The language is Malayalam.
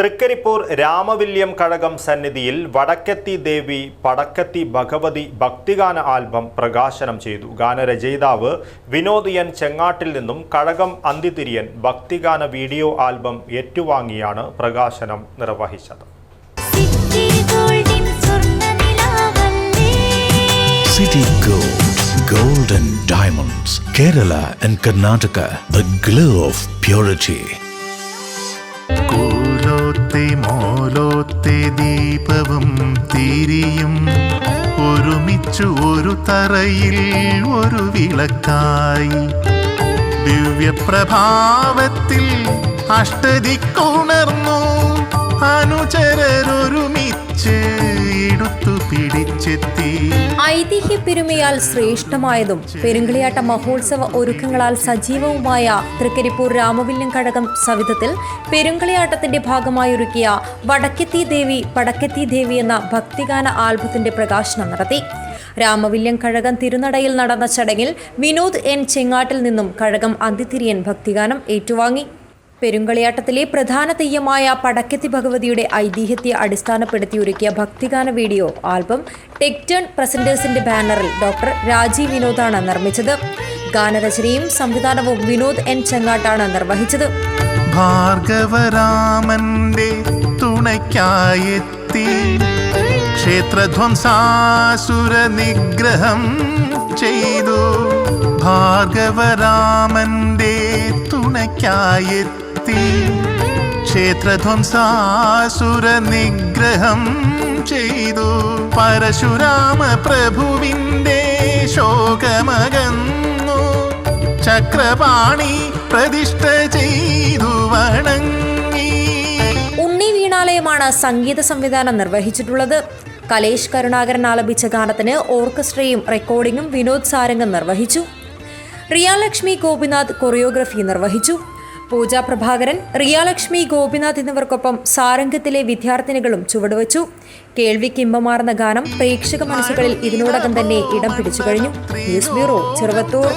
തൃക്കരിപ്പൂർ രാമവില്യം കഴകം സന്നിധിയിൽ വടക്കത്തി ദേവി പടക്കത്തി ഭഗവതി ഭക്തിഗാന ആൽബം പ്രകാശനം ചെയ്തു. ഗാനരചയിതാവ് വിനോദ് എൻ ചെങ്ങാട്ടിൽ നിന്നും കഴകം അന്തിതിരിയൻ ഭക്തിഗാന വീഡിയോ ആൽബം ഏറ്റുവാങ്ങിയാണ് പ്രകാശനം നിർവഹിച്ചത്. City Gold, Gold and Diamonds, Kerala and Karnataka, the glow of purity. കൂലോത്തെ മോലോത്തെ ദീപവും തിരിയും. ഒരുമിച്ചു ഒരു തറയിൽ ഒരു വിളക്കായി. ദിവ്യപ്രഭാവത്തിൽ അഷ്ടദിക്കുണർന്നു പിടിച്ചെത്തി ഐതിഹ്യ പെരുമയാൽ ശ്രേഷ്ഠമായതും പെരുങ്കളിയാട്ട മഹോത്സവ ഒരുക്കങ്ങളാൽ സജീവവുമായ തൃക്കരിപ്പൂർ രാമവില്യം കടകം സവിധത്തിൽ പെരുങ്കളിയാട്ടത്തിന്റെ ഭാഗമായി ഒരുക്കിയ വടക്കെത്തി ദേവി പടക്കെത്തി ദേവി എന്ന ഭക്തിഗാന ആൽബത്തിന്റെ പ്രകാശനം നടത്തി. രാമവില്യം കഴകം തിരുനടയിൽ നടന്ന ചടങ്ങിൽ വിനോദ് എൻ ചെങ്ങാട്ടിൽ നിന്നും കഴകം അന്തിത്തിരിയൻ ഭക്തിഗാനം ഏറ്റുവാങ്ങി. പെരുങ്കളിയാട്ടത്തിലെ പ്രധാന തെയ്യമായ പടക്കത്തി ഭഗവതിയുടെ ഐതിഹ്യത്തെ അടിസ്ഥാനപ്പെടുത്തി ഒരുക്കിയ ഭക്തിഗാന വീഡിയോ ആൽബം ടെക്ടേൺ പ്രസന്റേഴ്സിന്റെ ബാനറിൽ ഡോക്ടർ രാജീവ് വിനോദാണ് നിർമ്മിച്ചത്. ഗാനരചനയും സംവിധാനവും വിനോദ് എൻ ചെങ്ങാട്ടാണ് നിർവഹിച്ചത്. ഭാർഗവരാമന്റെ തുണയ്ക്കായെത്തി. ക്ഷേത്രധ്വംസാസുര നിഗ്രഹം ചെയ്തു. ഭാർഗവരാമന്റെ തുണയ്ക്കായെത്തി. ക്ഷേത്രധ്വംസാസുര നിഗ്രഹം ചെയ്തു. പരശുരാമ പ്രഭുവിന്റെ ശോകമകന്നു. ചക്രപാണി പ്രതിഷ്ഠ ചെയ്തു വണങ്ങി. ഉണ്ണി വീണാലയമാണ് സംഗീത സംവിധാനം നിർവഹിച്ചിട്ടുള്ളത്. കലേഷ് കരുണാകരൻ ആലപിച്ച ഗാനത്തിന് ഓർക്കസ്ട്രയും റെക്കോർഡിംഗും വിനോദ് സാരംഗം നിർവഹിച്ചു. റിയാലക്ഷ്മി ഗോപിനാഥ് കൊറിയോഗ്രഫി നിർവഹിച്ചു. പൂജ പ്രഭാകരൻ റിയാലക്ഷ്മി ഗോപിനാഥ് എന്നിവർക്കൊപ്പം സാരംഗത്തിലെ വിദ്യാർത്ഥിനികളും ചുവടുവച്ചു. കേൾവിക്ക് ഗാനം പ്രേക്ഷക മനസ്സുകളിൽ ഇതിനോടകം തന്നെ ഇടം പിടിച്ചു കഴിഞ്ഞു. News bureau Cheruvathur.